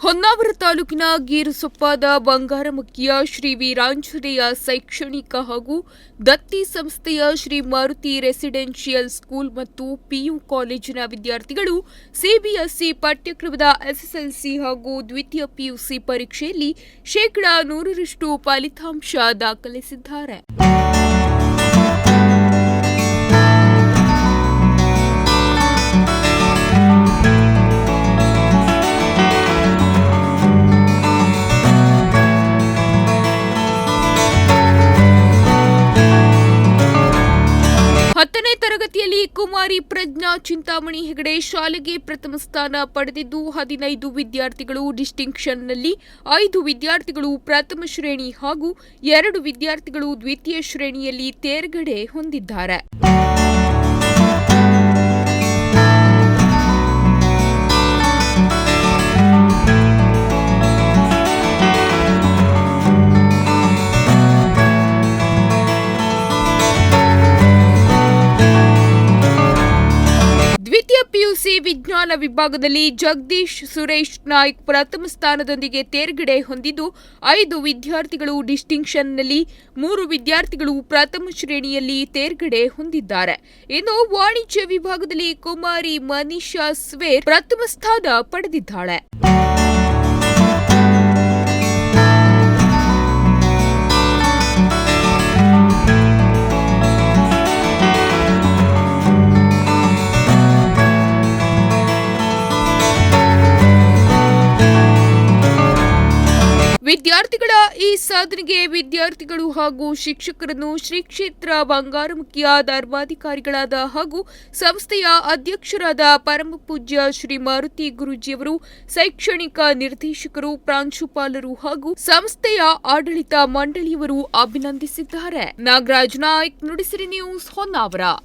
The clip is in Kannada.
ಹೊನ್ನಾವರ ತಾಲೂಕಿನ ಗೀರುಸೊಪ್ಪಾದ ಬಂಗಾರಮುಖಿಯ ಶ್ರೀ ವೀರಾಂಜನೇಯ ಶೈಕ್ಷಣಿಕ ಹಾಗೂ ದತ್ತಿ ಸಂಸ್ಥೆಯ ಶ್ರೀ ಮಾರುತಿ ರೆಸಿಡೆನ್ಷಿಯಲ್ ಸ್ಕೂಲ್ ಮತ್ತು ಪಿಯು ಕಾಲೇಜಿನ ವಿದ್ಯಾರ್ಥಿಗಳು ಸಿಬಿಎಸ್ಇ ಪಠ್ಯಕ್ರಮದ ಎಸ್ಎಸ್ಎಲ್ಸಿ ಹಾಗೂ ದ್ವಿತೀಯ ಪಿಯುಸಿ ಪರೀಕ್ಷೆಯಲ್ಲಿ ಶೇಕಡಾ ನೂರರಷ್ಟು ಫಲಿತಾಂಶ ದಾಖಲಿಸಿದ್ದಾರೆ. ತರಗತಿಯಲ್ಲಿ ಕುಮಾರಿ ಪ್ರಜ್ಞಾ ಚಿಂತಾಮಣಿ ಹೆಗಡೆ ಶಾಲೆಗೆ ಪ್ರಥಮ ಸ್ಥಾನ ಪಡೆದಿದ್ದು ಹದಿನೈದು ವಿದ್ಯಾರ್ಥಿಗಳು ಡಿಸ್ಟಿಂಕ್ಷನ್ನಲ್ಲಿ, ಐದು ವಿದ್ಯಾರ್ಥಿಗಳು ಪ್ರಥಮ ಶ್ರೇಣಿ ಹಾಗೂ ಎರಡು ವಿದ್ಯಾರ್ಥಿಗಳು ದ್ವಿತೀಯ ಶ್ರೇಣಿಯಲ್ಲಿ ತೇರ್ಗಡೆ ಹೊಂದಿದ್ದಾರೆ. ದ್ವಿತೀಯ ಪಿಯುಸಿ ವಿಜ್ಞಾನ ವಿಭಾಗದಲ್ಲಿ ಜಗದೀಶ್ ಸುರೇಶ್ ನಾಯ್ಕ್ ಪ್ರಥಮ ಸ್ಥಾನದೊಂದಿಗೆ ತೇರ್ಗಡೆ ಹೊಂದಿದ್ದು, ಐದು ವಿದ್ಯಾರ್ಥಿಗಳು ಡಿಸ್ಟಿಂಕ್ಷನ್ನಲ್ಲಿ, ಮೂರು ವಿದ್ಯಾರ್ಥಿಗಳು ಪ್ರಥಮ ಶ್ರೇಣಿಯಲ್ಲಿ ತೇರ್ಗಡೆ ಹೊಂದಿದ್ದಾರೆ. ಇನ್ನು ವಾಣಿಜ್ಯ ವಿಭಾಗದಲ್ಲಿ ಕುಮಾರಿ ಮನೀಷಾ ಸ್ವೇರ್ ಪ್ರಥಮ ಸ್ಥಾನ ಪಡೆದಿದ್ದಾಳೆ. ವಿದ್ಯಾರ್ಥಿಗಳ ಈ ಸಾಧನೆಗೆ ವಿದ್ಯಾರ್ಥಿಗಳು ಹಾಗೂ ಶಿಕ್ಷಕರನ್ನು ಶ್ರೀ ಕ್ಷೇತ್ರ ಬಂಗಾರಮುಖಿಯ ಧರ್ಮಾಧಿಕಾರಿಗಳಾದ ಹಾಗೂ ಸಂಸ್ಥೆಯ ಅಧ್ಯಕ್ಷರಾದ ಪರಮ ಪೂಜ್ಯ ಶ್ರೀ ಮಾರುತಿ ಗುರೂಜಿಯವರು, ಶೈಕ್ಷಣಿಕ ನಿರ್ದೇಶಕರು, ಪ್ರಾಂಶುಪಾಲರು ಹಾಗೂ ಸಂಸ್ಥೆಯ ಆಡಳಿತ ಮಂಡಳಿಯವರು ಅಭಿನಂದಿಸಿದ್ದಾರೆ. ನಾಗರಾಜ್ ನಾಯ್ಕ್, ನುಡಿಸಿರಿ ನ್ಯೂಸ್ ಹೊನ್ನಾವರ.